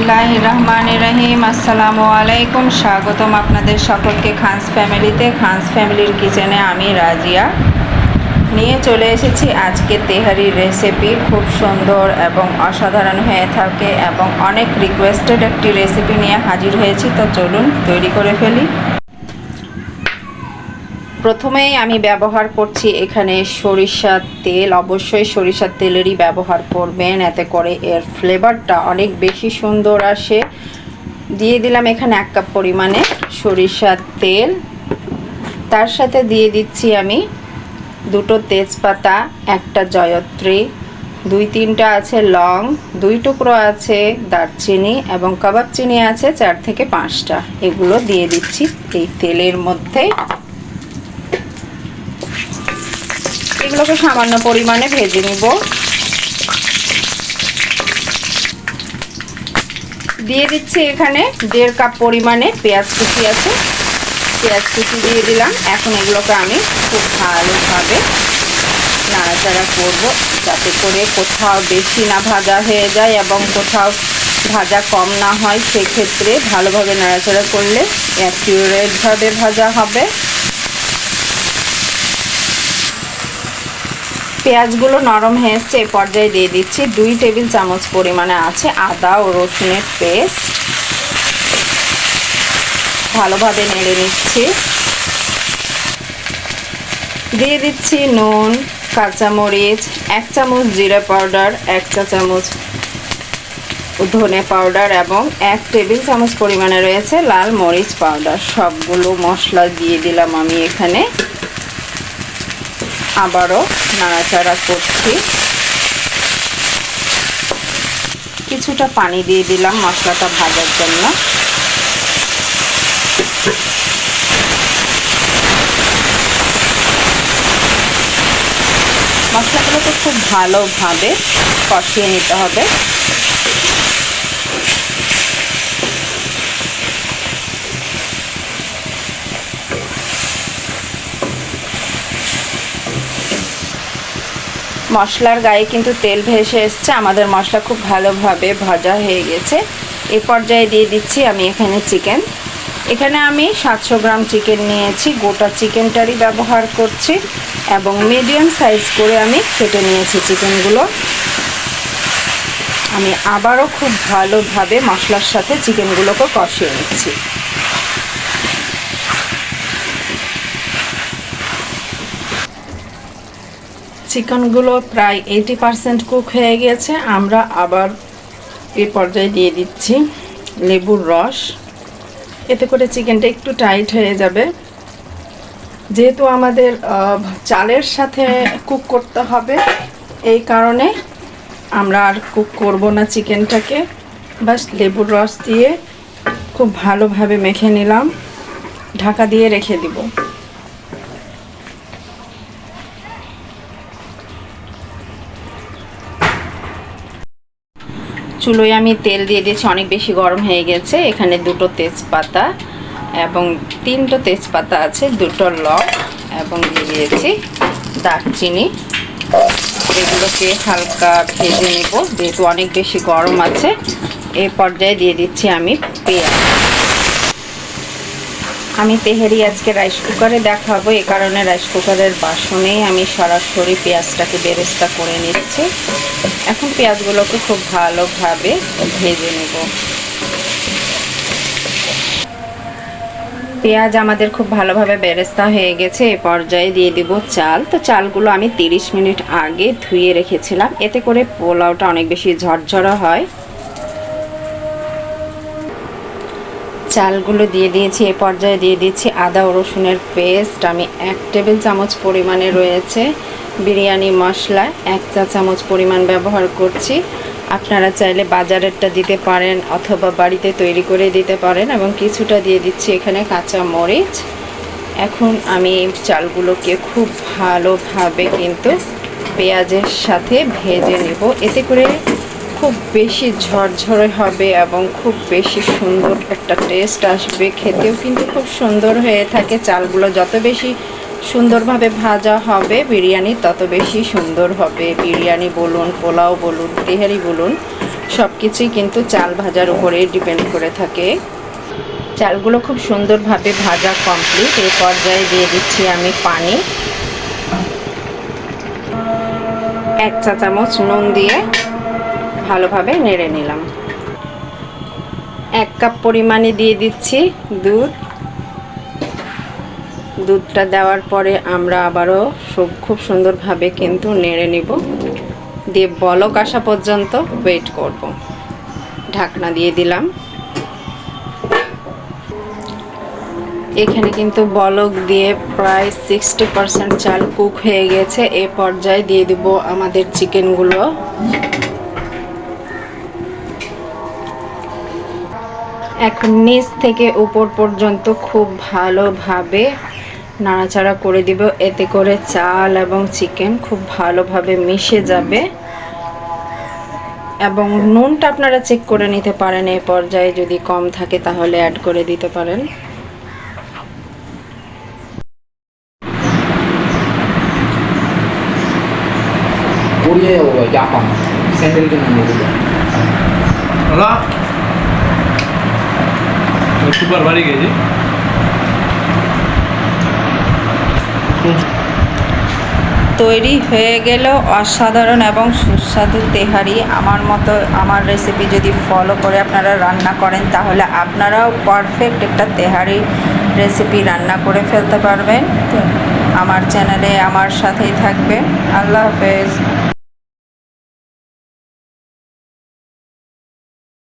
বিসমিল্লাহ রহমান রহিম। আসসালামু আলাইকুম। স্বাগতম আপনাদের সকলকে খানস ফ্যামিলিতে। খানস ফ্যামিলির কিচেনে আমি রাজিয়া। নিয়ে চলে এসেছি আজকে তেহারির রেসিপি। খুব সুন্দর এবং অসাধারণ হয়ে থাকে এবং অনেক রিকোয়েস্টেড একটি রেসিপি নিয়ে হাজির হয়েছি। তো চলুন তৈরি করে ফেলি। প্রথমেই আমি ব্যবহার করছি এখানে সরিষার তেল। অবশ্যই সরিষার তেলেরই ব্যবহার করবেন, এতে করে এর ফ্লেভারটা অনেক বেশি সুন্দর আসে। দিয়ে দিলাম এখানে এক কাপ পরিমাণে সরিষার তেল। তার সাথে দিয়ে দিচ্ছি আমি দুটো তেজপাতা, একটা জয়ত্রী, দুই তিনটা আছে লং, দুই টুকরো আছে দারচিনি এবং কাবাব চিনি আছে চার থেকে পাঁচটা। এগুলো দিয়ে দিচ্ছি এই তেলের মধ্যে। এগুলোকে সামান্য পরিমাণে ভেজে নিব। দিয়ে দিচ্ছি এখানে দেড় কাপ পরিমাণে পেঁয়াজ কুচি আছে। পেঁয়াজ কুচি দিয়ে দিলাম। এখন এগুলোকে আমি খুব ভালোভাবে নাড়াচাড়া করব যাতে করে কোথাও বেশি না ভাজা হয়ে যায় এবং কোথাও ভাজা কম না হয়। সেক্ষেত্রে ভালোভাবে নাড়াচাড়া করলে অ্যাকিউরেটভাবে ভাজা হবে। পেঁয়াজগুলো নরম হয়ে এসছে এই পর্যায়ে দিয়ে দিচ্ছি দুই টেবিল চামচ পরিমাণে আছে আদা ও রসুনের পেস্ট। ভালোভাবে নেড়ে নিচ্ছি। দিয়ে দিচ্ছি নুন, কাঁচামরিচ, এক চামচ জিরা পাউডার, এক চা চামচ ধনে পাউডার এবং এক টেবিল চামচ পরিমাণে রয়েছে লাল মরিচ পাউডার। সবগুলো মশলা দিয়ে দিলাম আমি এখানে। আবারও নাড়াচাড়া করছি। কিছুটা পানি দিয়ে দিলাম মশলাটা ভাজার জন্য। মশলাগুলোকে খুব ভালোভাবে কষিয়ে নিতে হবে। মশলার গায়ে কিন্তু তেল ভেসে এসছে। আমাদের মশলা খুব ভালোভাবে ভাজা হয়ে গেছে। এ পর্যায়ে দিয়ে দিচ্ছি আমি এখানে চিকেন। এখানে আমি সাতশো গ্রাম চিকেন নিয়েছি। গোটা চিকেনটারই ব্যবহার করছি এবং মিডিয়াম সাইজ করে আমি কেটে নিয়েছি চিকেনগুলো। আমি আবারও খুব ভালোভাবে মশলার সাথে চিকেনগুলোকে কষিয়ে নিচ্ছি। চিকেনগুলো প্রায় এইটি পারসেন্ট কুক হয়ে গেছে। আমরা আবার এই পর্যায়ে দিয়ে দিচ্ছি লেবুর রস। এতে করে চিকেনটা একটু টাইট হয়ে যাবে। যেহেতু আমাদের চালের সাথে কুক করতে হবে, এই কারণে আমরা আর কুক করব না চিকেনটাকে। বাস লেবুর রস দিয়ে খুব ভালোভাবে মেখে নিলাম। ঢাকা দিয়ে রেখে দিব। চুলোয় আমি তেল দিয়ে দিয়েছি, অনেক বেশি গরম হয়ে গেছে। এখানে দুটো তেজপাতা এবং তিনটো তেজপাতা আছে, দুটো লক এবং দিয়ে দিয়েছি দারচিনি। এগুলোকে হালকা ভেজে নেব, যেহেতু অনেক বেশি গরম আছে। এ পর্যায়ে দিয়ে দিচ্ছি আমি পেঁয়াজ। আমি তেহেরি আজকে রাইস কুকারে দেখাবো, এ কারণে রাইস কুকারের বাসনেই আমি সরাসরি পেঁয়াজটাকে বেরেস্তা করে নিচ্ছি। এখন পেঁয়াজগুলোকে খুব ভালোভাবে ভেজে নেব। পেঁয়াজ আমাদের খুব ভালোভাবে বেরেস্তা হয়ে গেছে, এ পর্যায়ে দিয়ে দিব চাল। তো চালগুলো আমি 30 মিনিট আগে ধুয়ে রেখেছিলাম, এতে করে পোলাওটা অনেক বেশি ঝরঝরা হয়। চালগুলো দিয়ে দিয়েছি, এ পর্যায়ে দিয়ে দিচ্ছি আদা ও রসুনের পেস্ট। আমি এক টেবিল চামচ পরিমাণে রয়েছে বিরিয়ানি মশলা, এক চা চামচ পরিমাণ ব্যবহার করছি। আপনারা চাইলে বাজারেরটা দিতে পারেন অথবা বাড়িতে তৈরি করে দিতে পারেন এবং কিছুটা দিয়ে দিচ্ছি এখানে কাঁচা মরিচ। এখন আমি চালগুলোকে খুব ভালোভাবে কিন্তু পেঁয়াজের সাথে ভেজে নেব। এতে করে খুব বেশি ঝরঝরে হবে এবং খুব বেশি সুন্দর একটা টেস্ট আসবে। খেতেও কিন্তু খুব সুন্দর হয়ে থাকে। চালগুলো যত বেশি সুন্দরভাবে ভাজা হবে বিরিয়ানি, তত বেশি সুন্দর হবে। বিরিয়ানি বলুন, পোলাও বলুন, তেহারি বলুন সব কিছুই কিন্তু চাল ভাজার উপরে ডিপেন্ড করে থাকে। চালগুলো খুব সুন্দরভাবে ভাজা কমপ্লিট এই পর্যায়ে দিয়ে দিচ্ছি আমি পানি। এক চা চামচ নুন দিয়ে ভালোভাবে নেড়ে নিলাম। এক কাপ পরিমাণে দিয়ে দিচ্ছি দুধ। দুধটা দেওয়ার পরে আমরা আবারও খুব সুন্দরভাবে কিন্তু নেড়ে নিব। দিয়ে বলক আসা পর্যন্ত ওয়েট করব। ঢাকনা দিয়ে দিলাম। এখানে কিন্তু বলক দিয়ে প্রায় সিক্সটি পারসেন্ট চাল কুক হয়ে গেছে। এ পর্যায়ে দিয়ে দিব আমাদের চিকেনগুলো এখন নিচ থেকে উপর পর্যন্ত খুব ভালোভাবে নাড়াচাড়া করে দিব। এতে করে চাল এবং চিকেন খুব ভালোভাবে মিশে যাবে। এবং নুনটা আপনারা চেক করে নিতে পারেন এই পর্যায়ে যদি কম থাকে তাহলে অ্যাড করে দিতে পারেন। 우리 তৈরি হয়ে গেল অসাধারণ এবং সুস্বাদু তেহারি। আমার মতো আমার রেসিপি যদি ফলো করে আপনারা রান্না করেন, তাহলে আপনারাও পারফেক্ট একটা তেহারি রেসিপি রান্না করে ফেলতে পারবেন। আমার চ্যানেলে আমার সাথেই থাকবে আল্লাহ হাফেজ।